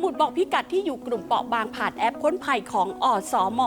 หมุด บอกพิกัดที่อยู่กลุ่มเปราะบางผ่านแอปพ้นภัยของอสม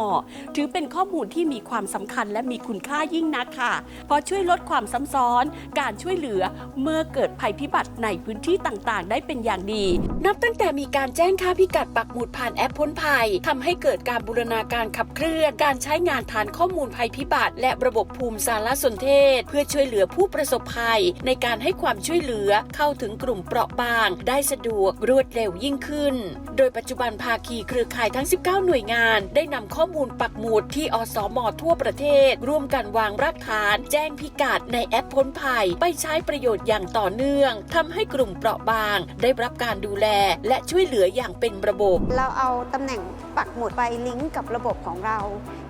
ถือเป็นข้อมูลที่มีความสำคัญและมีคุณค่ายิ่งนักค่ะ เพราะช่วยลดความซ้ำซ้อน การช่วยเหลือเมื่อเกิดภัยพิบัติในพื้นที่ต่างๆ ได้เป็นอย่างดี นับตั้งแต่มีการแจ้งค่าพิกัดปักหมุดผ่านแอปพ้นภัยทำให้เกิดการบูรณาการขับเคลื่อน การใช้งานฐานข้อมูลภัยพิบัติ และระบบภูมิสารสนเทศ เพื่อช่วยเหลือผู้ประสบภัย ในการให้ความช่วยเหลือเข้าถึงกลุ่มเปราะบาง ได้สะดวกรวดเร็วยิ่งขึ้นโดยปัจจุบันภาคีเครือข่ายทั้ง 19 หน่วยงาน ได้นำข้อมูลปักหมุดที่อสมทั่วประเทศ ร่วมกันวางรากฐาน แจ้งพิกัดในแอปพ้นภัย ไปใช้ประโยชน์อย่างต่อเนื่องทำให้กลุ่มเปราะบาง ได้รับการดูแล และช่วยเหลืออย่างเป็นระบบ เราเอาตำแหน่งปักหมุดไปลิงก์กับระบบของเรา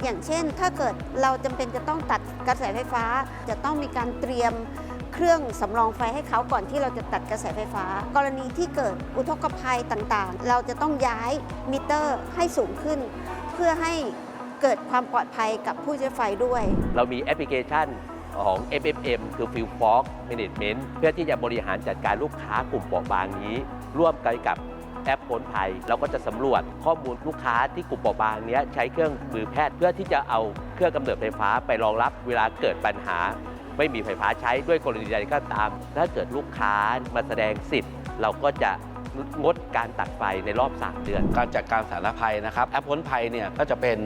อย่างเช่น ถ้าเกิดเราจำเป็นจะต้องตัดกระแสไฟฟ้า จะต้องมีการเตรียม เครื่องสำรองไฟให้เขาก่อนที่เราจะตัดกระแสไฟฟ้า กรณีที่เกิดอุทกภัยต่างๆ เราจะต้องย้ายมิเตอร์ให้สูงขึ้น เพื่อให้เกิดความปลอดภัยกับผู้ใช้ไฟด้วย เรามีแอปพลิเคชันของ FFM คือ Field Fork Management เพื่อที่จะบริหารจัดการลูกค้ากลุ่มเปราะบางนี้ ร่วมกันกับแอปพ้นภัย เราก็จะสำรวจข้อมูลลูกค้าที่กลุ่มเปราะบางนี้ใช้เครื่องมือแพทย์เพื่อที่จะเอาเครื่องกำเนิดไฟฟ้าไปรองรับเวลาเกิดปัญหา ไม่มีไฟฟ้าใช้ด้วยกรณีใดก็ตาม ถ้าเกิดลูกค้ามาแสดงสิทธิ์ เราก็จะงดการตัดไฟในรอบ 3 เดือน การจัดการสารภัยนะครับ แอปพ้นภัยเนี่ยก็จะเป็น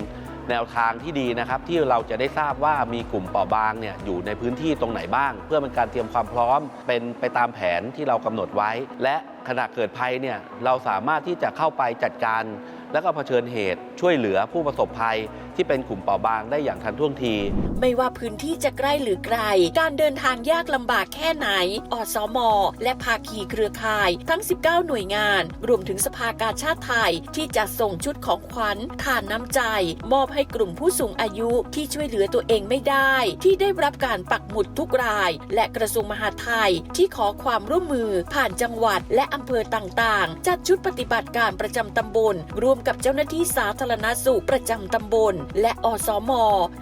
แนวทางที่ดีนะครับ ที่เราจะได้ทราบว่ามีกลุ่มเปราะบางเนี่ยอยู่ในพื้นที่ตรงไหนบ้าง เพื่อเป็นการเตรียมความพร้อมเป็นไปตามแผนที่เรากำหนดไว้ และขณะเกิดภัยเนี่ยเราสามารถที่จะเข้าไปจัดการ และก็เผชิญเหตุ ช่วยเหลือผู้ประสบภัยที่เป็นกลุ่มเปราะบางได้อย่างทันท่วงที ไม่ว่าพื้นที่จะใกล้หรือไกล การเดินทางยากลำบากแค่ไหน อสม และภาคีเครือข่ายทั้ง 19 หน่วยงาน รวมถึงสภากาชาติไทยที่จะส่งชุดของขวัญทานน้ำใจ มอบให้กลุ่มผู้สูงอายุที่ช่วยเหลือตัวเองไม่ได้ ที่ได้รับการปักหมุดทุกราย และกระทรวงมหาดไทยที่ขอความร่วมมือผ่านจังหวัดและอำเภอต่างๆ จัดชุดปฏิบัติการประจำตำบลร่วมกับเจ้าหน้าที่สาธารณสุขประจำตำบล และอสม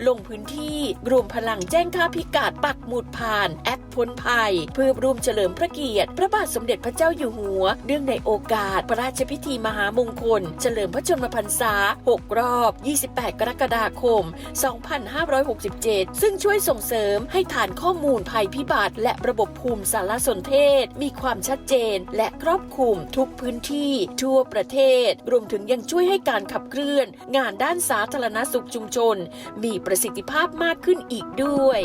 ลงพื้นที่รวมพลังแจ้งค่าพิกัดปักหมุดผ่านแอปพ้นภัย เพื่อร่วมเฉลิมพระเกียรติ พระบาทสมเด็จพระเจ้าอยู่หัว เนื่องในโอกาส พระราชพิธีมหามงคล เฉลิมพระชนมพรรษา 6 รอบ 28 กรกฎาคม 2567 ซึ่งช่วยส่งเสริมให้ฐานข้อมูลภัยพิบัติ และระบบภูมิสารสนเทศ มีความชัดเจน และครอบคลุมทุกพื้นที่ ทั่วประเทศ รวมถึงยังช่วยให้การขับเคลื่อนอน งานด้านสาธารณสุขชุมชน มีประสิทธิภาพมากขึ้นอีกด้วย